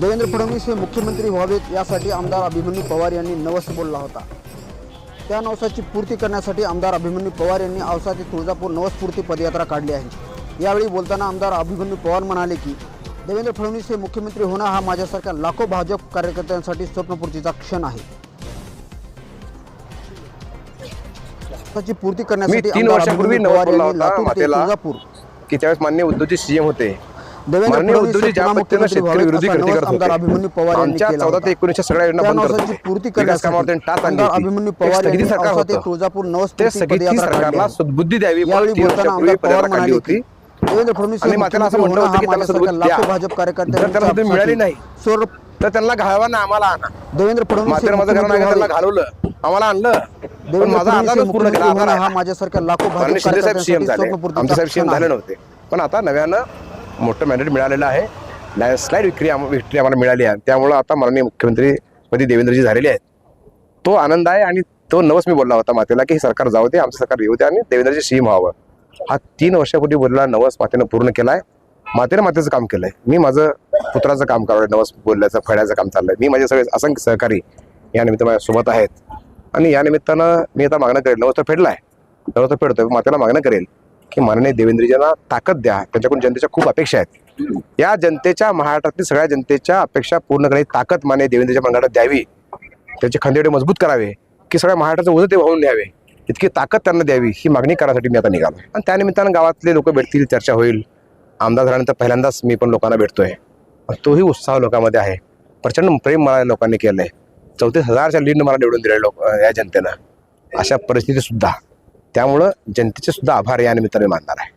देवेंद्र फडणवीस हे मुख्यमंत्री व्हावेत यासाठी आमदार अभिमन्यू पवार यांनी नवस बोलला होता. त्या नवसाची पूर्ती करण्यासाठी आमदार अभिमन्यू पवार यांनी औसा ते तुळजापूर नवसपूर्ती पदयात्रा काढली आहे. यावेळी बोलताना आमदार अभिमन्यू पवार म्हणाले की देवेंद्र फडणवीस हे मुख्यमंत्री होणं हा माझ्यासारख्या लाखो भाजप कार्यकर्त्यांसाठी स्वप्नपूर्तीचा क्षण आहे. पूर्ती करण्यासाठी तीन वर्षापूर्वी नवस बोलला होता. तुळजापूर की त्यावेळेस मान्य उद्धवजी सीएम होते. देवेंद्र माननीय फडणवीस उद्धवजी हे ज्या पुन्हा पद्धतीनं मुख्यमंत्री शेतकरी व्हावेत विरोधी असा कृती नवस करत आमदार अभिमन्यू होते पवार यांनी आमच्या केला चौदा होता. ते एकोणीसच्या सगळ्या योजना त्या बंद करत नवसाची होते पूर्ती विकास कामावर त्यांनी टाच आणली आमदार अभिमन्यू पवार एक स्थगिती यांनी सरकार औसा ते होतं तुळजापूर ते नवसपूर्ती स्थगिती पदयात्रा काढली. सरकारला आहे. सद्बुद्धी द्यावी पण यावेळी तीन बोलताना वर्षापूर्वी आमदार पवार पदयात्रा काढली म्हणाले होती. की देवेंद्र फडणवीस हे आणि मातेला असं मुख्यमंत्री म्हटलं होतं होणं की त्याला माझ्यासारख्या सद्बुद्धी लाखो द्या. भाजप जर त्याला संधी मिळाली नाही स्वर तर त्यांना घालवा ना आम्हाला आणा. देवेंद्र फडणवीस हे माझं घराणं मुख्यमंत्री त्यांना व्हावे. घालवलं. आम्हाला आणलं. पण देवेंद्र माझा फडणवीस हे अंदाजच पूर्ण मुख्यमंत्री केला होणं हा आभार माझ्यासारख्या लाखो माननीय भाजप शिंदे साहेब सीएम कार्यकर्त्यांसाठी झाले आमचे स्वप्नपूर्तीचा साहेब सीएम क्षण झाले. आहे. नव्हते पण आता नव्यानं मोठं मॅन्डेट मिळालेलं आहे. लँडस्लाईड विक्री आम- विक्री आम्हाला मिळाली आहे. त्यामुळं आता माननीय मुख्यमंत्रीपदी देवेंद्रजी झालेले आहेत. तो आनंद आहे आणि तो नवस मी बोलला होता मातेला की हे सरकार जाऊ दे आमचं सरकार येऊ दे आणि देवेंद्रजी सीम व्हावं. हा तीन वर्षापूर्वी बोललेला नवस मातेनं पूर्ण केला आहे मातेनं मातेचं काम केलं आहे मी माझं पुत्राचं काम करावं नवस बोलल्याचं फळ्याचं काम चाललं आहे मी माझे सगळे असंख्य सहकारी या निमित्त माझ्यासोबत आहेत. आणि या निमित्तानं मी आता मागणं करेल. नवस तर फेडला आहे नवस तर फेडतोय मातेला मागणं करेल. की माननीय देवेंद्रजींना ताकद द्या. त्यांच्याकडून जनतेच्या खूप अपेक्षा आहेत. या जनतेच्या महाराष्ट्रातील सगळ्या जनतेच्या अपेक्षा पूर्ण करण्याची ताकद माननीय देवेंद्रच्या मंडळात द्यावी. त्याचे खंदेडे मजबूत करावे. की सगळ्या महाराष्ट्राचं ओझं ते वाहून न्यावे. इतकी ताकद त्यांना द्यावी ही मागणी करायसाठी मी आता निघालो. आणि त्यानिमित्तानं गावातले लोक भेटतील चर्चा होईल. आमदार झाल्यानंतर पहिल्यांदाच मी पण लोकांना भेटतोय. तोही उत्साह लोकांमध्ये आहे. प्रचंड प्रेम मला लोकांनी केलं आहे चौतीस हजारच्या लीड मला निवडून दिले लोक या जनतेनं. अशा परिस्थितीत सुद्धा त्यामुळं जनतेचे सुद्धा आभार या निमित्ताने मानणार आहे.